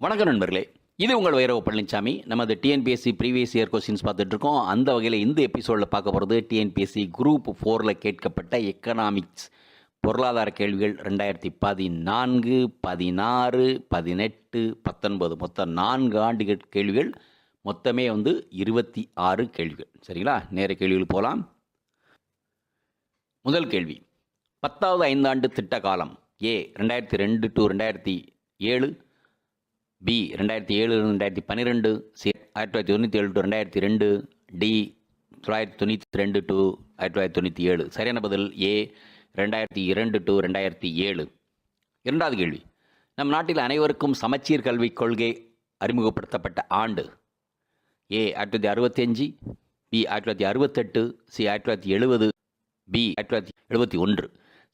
வணக்கம் நண்பர்களே. இது உங்கள் வைரவ பழனிசாமி நமது டிஎன்பிஎஸ்சி ப்ரீவியஸ் இயர் கொஸ்டின்ஸ் பார்த்துட்டு இருக்கோம் அந்த வகையில் இந்த எபிசோடில் பார்க்க போகிறது டிஎன்பிஎஸ்சி குரூப் ஃபோரில் கேட்கப்பட்ட எக்கனாமிக்ஸ் பொருளாதார கேள்விகள் ரெண்டாயிரத்தி பதினான்கு பதினாறு பதினெட்டு பத்தொன்பது. மொத்தம் நான்கு ஆண்டுகள் கேள்விகள். மொத்தமே வந்து இருபத்தி ஆறு கேள்விகள். சரிங்களா? நேர கேள்விகள் போகலாம் முதல் கேள்வி. பத்தாவது ஐந்தாண்டு திட்ட காலம். ஏ ரெண்டாயிரத்தி ரெண்டு டு ரெண்டாயிரத்தி ஏழு. பி ரெண்டாயிரத்தி ஏழு ரெண்டாயிரத்தி பன்னிரெண்டு சி ஆயிரத்தி தொள்ளாயிரத்தி தொண்ணூற்றி ஏழு டு ரெண்டாயிரத்தி ரெண்டு டி தொள்ளாயிரத்தி தொண்ணூற்றி ரெண்டு டு ஆயிரத்தி தொள்ளாயிரத்தி தொண்ணூற்றி ஏழு. சரியான பதில் ஏ ரெண்டாயிரத்தி இரண்டு டு ரெண்டாயிரத்தி ஏழு. இரண்டாவது கேள்வி. நம் நாட்டில் அனைவருக்கும் சமச்சீர் கல்விக் கொள்கை அறிமுகப்படுத்தப்பட்ட ஆண்டு. ஏ ஆயிரத்தி தொள்ளாயிரத்தி அறுபத்தஞ்சு பி ஆயிரத்தி தொள்ளாயிரத்தி அறுபத்தெட்டு சி ஆயிரத்தி தொள்ளாயிரத்தி எழுபது பி ஆயிரத்தி தொள்ளாயிரத்தி எழுபத்தி ஒன்று.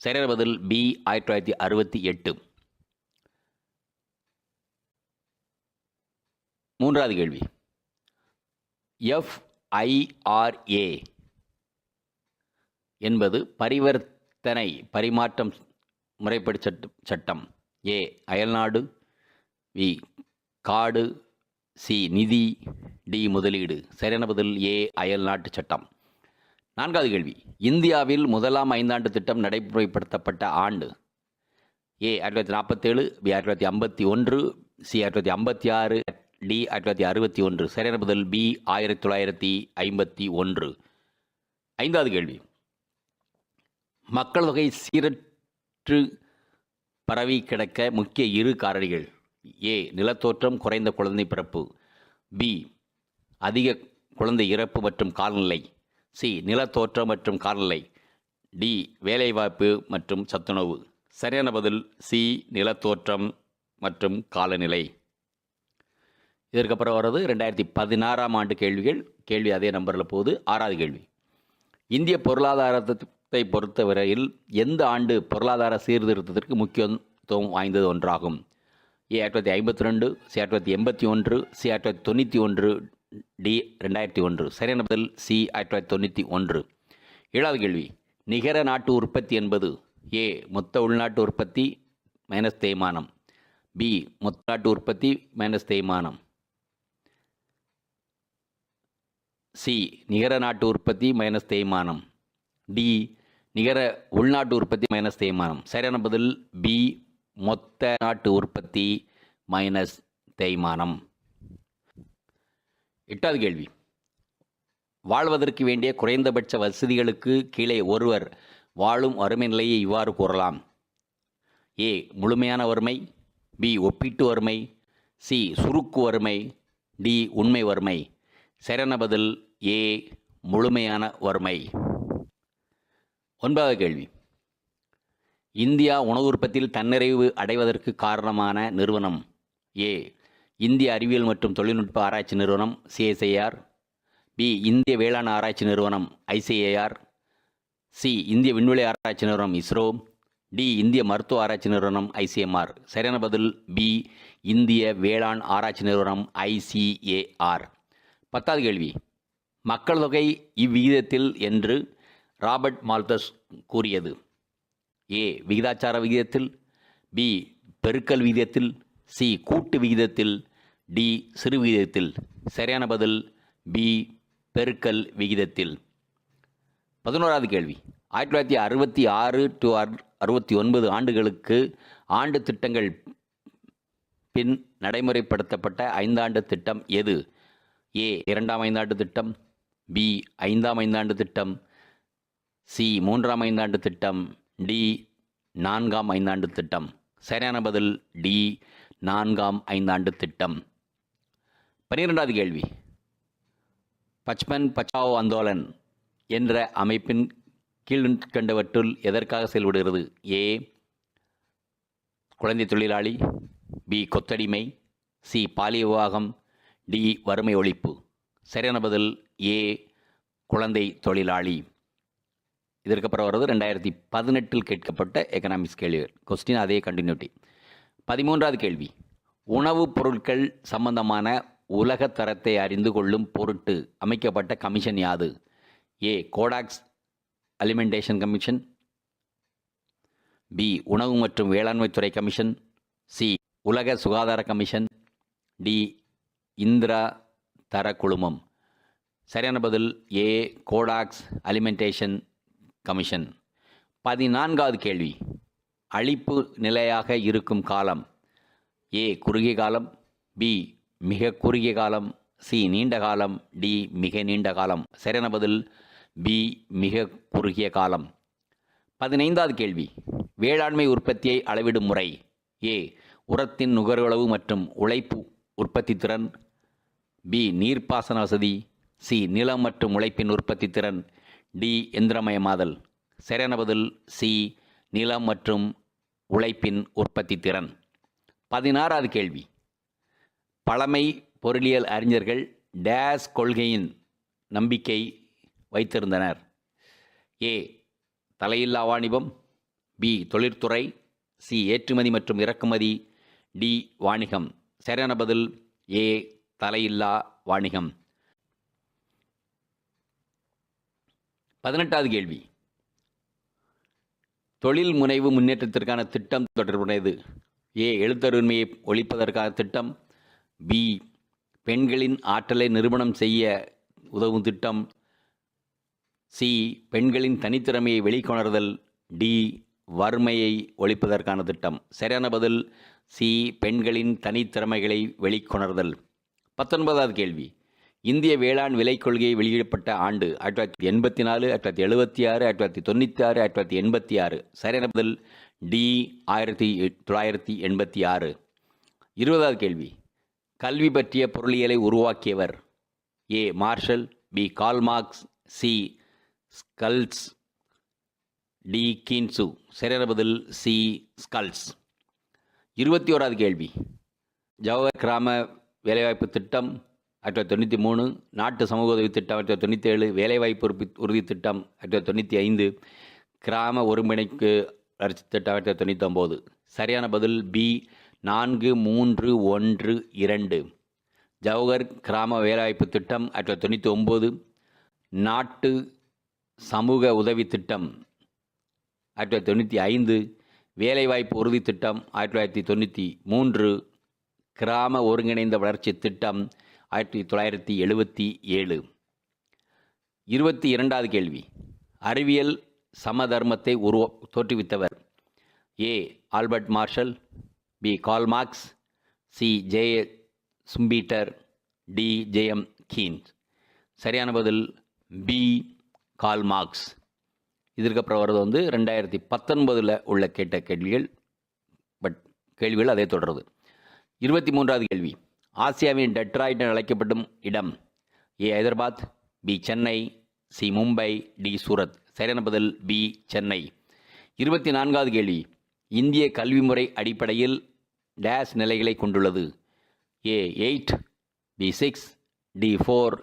சரியான பதில் பி ஆயிரத்தி தொள்ளாயிரத்தி அறுபத்தி எட்டு. மூன்றாவது கேள்வி. எஃப்ஐஆர்ஏ என்பது பரிவர்த்தனை பரிமாற்றம் முறைப்படி சட்டம். ஏ அயல்நாடு. வி காடு. சி நிதி. டி முதலீடு. சரியான பதில் ஏ அயல்நாட்டு சட்டம். நான்காவது கேள்வி. இந்தியாவில் முதலாம் ஐந்தாண்டு திட்டம் நடைமுறைப்படுத்தப்பட்ட ஆண்டு. ஏ ஆயிரத்தி தொள்ளாயிரத்தி நாற்பத்தேழு பி ஆயிரத்தி தொள்ளாயிரத்தி ஐம்பத்தி ஒன்று சி ஆயிரத்தி தொள்ளாயிரத்தி ஐம்பத்தி ஆறு டி ஆயிரத்தி தொள்ளாயிரத்தி அறுபத்தி ஒன்று. சரியான பதில் பி ஆயிரத்தி தொள்ளாயிரத்தி ஐம்பத்தி ஒன்று. ஐந்தாவது கேள்வி. மக்கள் தொகை சீரற்று பரவி கிடக்க முக்கிய இரு காரணிகள். ஏ நிலத்தோற்றம் குறைந்த குழந்தை பிறப்பு. பி அதிக குழந்தை இறப்பு மற்றும் காலநிலை. சி நிலத்தோற்றம் மற்றும் காலநிலை. டி வேலைவாய்ப்பு மற்றும் சத்துணவு. சரியான பதில் சி நிலத்தோற்றம் மற்றும் காலநிலை. இதற்கப்புறம் வர்றது ரெண்டாயிரத்தி பதினாறாம் ஆண்டு கேள்விகள். கேள்வி அதே நம்பரில் போகுது. ஆறாவது கேள்வி. இந்திய பொருளாதாரத்தை பொறுத்தவரையில் எந்த ஆண்டு பொருளாதார சீர்திருத்தத்திற்கு முக்கியத்துவம் வாய்ந்தது ஒன்றாகும்? ஏ ஆயிரத்தி தொள்ளாயிரத்தி ஐம்பத்தி ரெண்டு சி ஆயிரத்தி தொள்ளாயிரத்தி எண்பத்தி ஒன்று சி ஆயிரத்தி தொள்ளாயிரத்தி தொண்ணூற்றி ஒன்று டி ரெண்டாயிரத்தி ஒன்று. சரியான பதில் சி ஆயிரத்தி தொள்ளாயிரத்தி தொண்ணூற்றி ஒன்று. ஏழாவது கேள்வி. நிகர நாட்டு உற்பத்தி என்பது ஏ மொத்த உள்நாட்டு உற்பத்தி மைனஸ் தேய்மானம். பி மொத்த நாட்டு உற்பத்தி மைனஸ் தேய்மானம். சி நிகர நாட்டு உற்பத்தி மைனஸ் தேய்மானம். டி நிகர உள்நாட்டு உற்பத்தி மைனஸ் தேய்மானம். சரியான பதில் பி மொத்த நாட்டு உற்பத்தி மைனஸ் தேய்மானம். எட்டாவது கேள்வி. வாழ்வதற்கு வேண்டிய குறைந்தபட்ச வசதிகளுக்கு கீழே ஒருவர் வாழும் வறுமை நிலையை இவ்வாறு கூறலாம். ஏ முழுமையான வறுமை. பி ஒப்பீட்டு வறுமை. சி சுருக்கு வறுமை. டி உண்மை வறுமை. சரியான பதில் ஏ முழுமையான வறுமை? ஒன்பதாவது கேள்வி. இந்தியா உணவு உற்பத்தியில் தன்னிறைவு அடைவதற்கு காரணமான நிறுவனம் ஏ இந்திய அறிவியல் மற்றும் தொழில்நுட்ப ஆராய்ச்சி நிறுவனம் சிஎஸ்ஐஆர் பி இந்திய வேளாண் ஆராய்ச்சி நிறுவனம் ஐசிஏஆர் சி இந்திய விண்வெளி ஆராய்ச்சி நிறுவனம் இஸ்ரோ டி இந்திய மருத்துவ ஆராய்ச்சி நிறுவனம் ஐசிஎம்ஆர் சரியான பதில் பி இந்திய வேளாண் ஆராய்ச்சி நிறுவனம் ஐசிஏஆர் பத்தாவது கேள்வி. மக்கள் தொகை இவ்விகிதத்தில் என்று ராபர்ட் மால்தஸ் கூறியது. ஏ விகிதாச்சார விகிதத்தில் பி பெருக்கல் விகிதத்தில் சி கூட்டு விகிதத்தில் டி சிறு விகிதத்தில். சரியான பதில் பி பெருக்கல் விகிதத்தில். பதினோராவது கேள்வி. ஆயிரத்தி தொள்ளாயிரத்தி அறுபத்தி ஆறு டு அறுபத்தி ஒன்பது ஆண்டுகளுக்கு ஆண்டு திட்டங்கள் பின் நடைமுறைப்படுத்தப்பட்ட ஐந்தாண்டு திட்டம் எது? ஏ இரண்டாம் ஐந்தாண்டு திட்டம் பி ஐந்தாம் ஐந்தாண்டு திட்டம் சி மூன்றாம் ஐந்தாண்டு திட்டம் டி நான்காம் ஐந்தாண்டு திட்டம். சரியான பதில் டி நான்காம் ஐந்தாண்டு திட்டம். பன்னிரெண்டாவது கேள்வி. பச்பன் பச்சாவோ ஆந்தோலன் என்ற அமைப்பின் கீழ்கண்டவற்றுள் எதற்காக செயல்படுகிறது? ஏ குழந்தை தொழிலாளி பி கொத்தடிமை சி பாலிய விவாகம் டி வறுமை ஒழிப்பு. சரியான பதில் ஏ குழந்தை தொழிலாளி. இதற்கப்புறம் வர்றது ரெண்டாயிரத்தி பதினெட்டில் கேட்கப்பட்ட எக்கனாமிக்ஸ் கேள்விகள் கொஸ்டின் அதே கண்டினியூட்டி பதிமூன்றாவது கேள்வி. உணவுப் பொருட்கள் சம்பந்தமான உலக தரத்தை அறிந்து கொள்ளும் பொருட்டு அமைக்கப்பட்ட கமிஷன் யாது? A codex alimentation commission B உணவு மற்றும் வேளாண்மைத்துறை கமிஷன். சி உலக சுகாதார கமிஷன். டி இந்திரா தர குழுமம் சரியான பதில் ஏ கோடாக்ஸ் அலிமெண்டேஷன் கமிஷன் பதினான்காவது கேள்வி. அழிப்பு நிலையாக இருக்கும் காலம். ஏ குறுகிய காலம். பி மிக குறுகிய காலம். சி நீண்ட காலம். டி மிக நீண்ட காலம். சரியான பதில் பி மிக குறுகிய காலம். பதினைந்தாவது கேள்வி. வேளாண்மை உற்பத்தியை அளவிடும் முறை. ஏ உரத்தின் நுகர்வளவு மற்றும் உழைப்பு உற்பத்தி திறன். பி நீர்ப்பாசன வசதி. சி. நிலம் மற்றும் உழைப்பின் உற்பத்தி திறன் டி. எந்திரமயமாதல். சரியான பதில் சி. நிலம் மற்றும் உழைப்பின் உற்பத்தி திறன். பதினாறாவது கேள்வி. பழமை பொருளியல் அறிஞர்கள் டேஸ் கொள்கையின் நம்பிக்கை வைத்திருந்தனர். ஏ. தலையில்லா வாணிபம் பி. தொழிற்துறை சி. ஏற்றுமதி மற்றும் இறக்குமதி டி. வாணிகம். சரியான பதில் ஏ. தலையில்லா வாணிகம். பதினெட்டாவது கேள்வி. தொழில் முனைவு முன்னேற்றத்திற்கான திட்டம் தொடர்புடையது. ஏ எழுத்தருண்மையை ஒழிப்பதற்கான திட்டம். பி பெண்களின் ஆற்றலை நிறுவனம் செய்ய உதவும் திட்டம். சி பெண்களின் தனித்திறமையை வெளிக்கொணர்தல். டி வறுமையை ஒழிப்பதற்கான திட்டம். சரியான பதில். சி பெண்களின் தனித்திறமைகளை வெளிக்கொணர்தல். பத்தொன்பதாவது கேள்வி. இந்திய வேளாண் விலைக் கொள்கை வெளியிடப்பட்ட ஆண்டு ஆயிரத்தி தொள்ளாயிரத்தி எண்பத்தி நாலு ஆயிரத்தி தொள்ளாயிரத்தி எழுபத்தி ஆறு ஆயிரத்தி தொள்ளாயிரத்தி தொண்ணூற்றி ஆறு ஆயிரத்தி தொள்ளாயிரத்தி எண்பத்தி ஆறு. சரியான பதில் டி ஆயிரத்தி தொள்ளாயிரத்தி எண்பத்தி ஆறு. இருபதாவது கேள்வி. கல்வி பற்றிய பொருளியலை உருவாக்கியவர் A. Marshall B. Karl Marx C. ஸ்கல்ஸ் D. Keynes. சரியான பதில் சி. ஸ்கல்ஸ் இருபத்தி ஓராவது கேள்வி. ஜவஹர் கிராம வேலைவாய்ப்பு திட்டம் ஆயிரத்தி தொள்ளாயிரத்தி தொண்ணூற்றி மூணு நாட்டு சமூக உதவி திட்டம் ஆயிரத்தி தொள்ளாயிரத்தி தொண்ணூற்றி ஏழு வேலைவாய்ப்பு உறுப்பி உறுதி திட்டம் ஆயிரத்தி தொள்ளாயிரத்தி தொண்ணூற்றி ஐந்து கிராம ஒருங்கிணைக்கு வளர்ச்சி திட்டம் ஆயிரத்தி தொள்ளாயிரத்தி தொண்ணூற்றி ஒம்பது சரியான பதில் பி நான்கு மூன்று ஒன்று இரண்டு. ஜவஹர் கிராம வேலைவாய்ப்பு திட்டம் ஆயிரத்தி தொள்ளாயிரத்தி தொண்ணூற்றி ஒம்பது நாட்டு சமூக உதவி திட்டம் ஆயிரத்தி தொள்ளாயிரத்தி தொண்ணூற்றி ஐந்து. வேலைவாய்ப்பு உறுதி திட்டம் ஆயிரத்தி தொள்ளாயிரத்தி தொண்ணூற்றி மூன்று. கிராம ஒருங்கிணைந்த வளர்ச்சி திட்டம் ஆயிரத்தி தொள்ளாயிரத்தி எழுபத்தி ஏழு. இருபத்தி இரண்டாவது கேள்வி. அறிவியல் சமதர்மத்தை உருவ தோற்றுவித்தவர் A. Albert Marshall B. Karl Marx C. J. Schumpeter D. J M Keynes. சரியான பதில் பி. Karl marks. இதற்கப்புறம் வர்றது வந்து ரெண்டாயிரத்தி பத்தொன்பதில் உள்ள கேட்ட கேள்விகள் பட் கேள்விகள் அதே தொடருது. இருபத்தி மூன்றாவது கேள்வி. ஆசியாவின் டெட்ராய்ட் என அழைக்கப்படும் இடம். A Hyderabad B Chennai C Mumbai D Surat. சரியான பதில் பி சென்னை. இருபத்தி நான்காவது கேள்வி. இந்திய கல்வி முறை அடிப்படையில் டேஸ் நிலைகளை கொண்டுள்ளது. A eight B six D four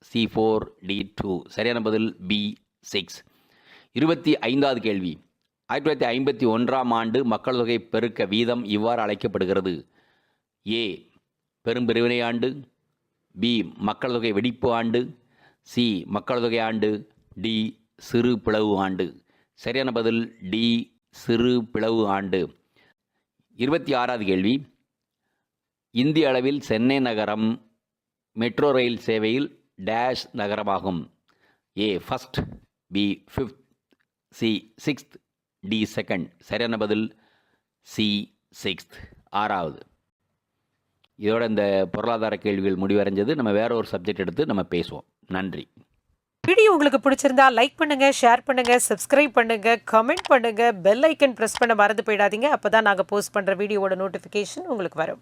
C four D two. சரியான பதில் பி சிக்ஸ். இருபத்தி ஐந்தாவது கேள்வி. ஆயிரத்தி தொள்ளாயிரத்தி ஐம்பத்தி ஒன்றாம் ஆண்டு மக்கள் தொகை பெருக்க வீதம் இவ்வாறு அழைக்கப்படுகிறது. ஏ பெரும்பிரிவினை ஆண்டு பி மக்கள் தொகை வெடிப்பு ஆண்டு சி மக்கள் தொகை ஆண்டு டி சிறு பிளவு ஆண்டு. சரியான பதில் டி சிறு பிளவு ஆண்டு. இருபத்தி ஆறாவது கேள்வி. இந்திய அளவில் சென்னை நகரம் மெட்ரோ ரயில் சேவையில் டேஷ் நகரமாகும். A first B fifth C sixth D second சரியான பதில் சி சிக்ஸ்த் ஆறாவது. இதோட இந்த பொருளாதார கேள்விகள் முடிவடைஞ்சது. நம்ம வேற ஒரு சப்ஜெக்ட் எடுத்து நம்ம பேசுவோம். நன்றி. வீடியோ உங்களுக்கு பிடிச்சிருந்தா லைக் பண்ணுங்க ஷேர் பண்ணுங்க சப்ஸ்கிரைப் பண்ணுங்க கமெண்ட் பண்ணுங்க பெல் ஐக்கன் பிரஸ் பண்ண மறந்து போயிடாதீங்க. அப்பதான் நாங்க போஸ்ட் பண்ற வீடியோவோட நோட்டிபிகேஷன் உங்களுக்கு வரும்.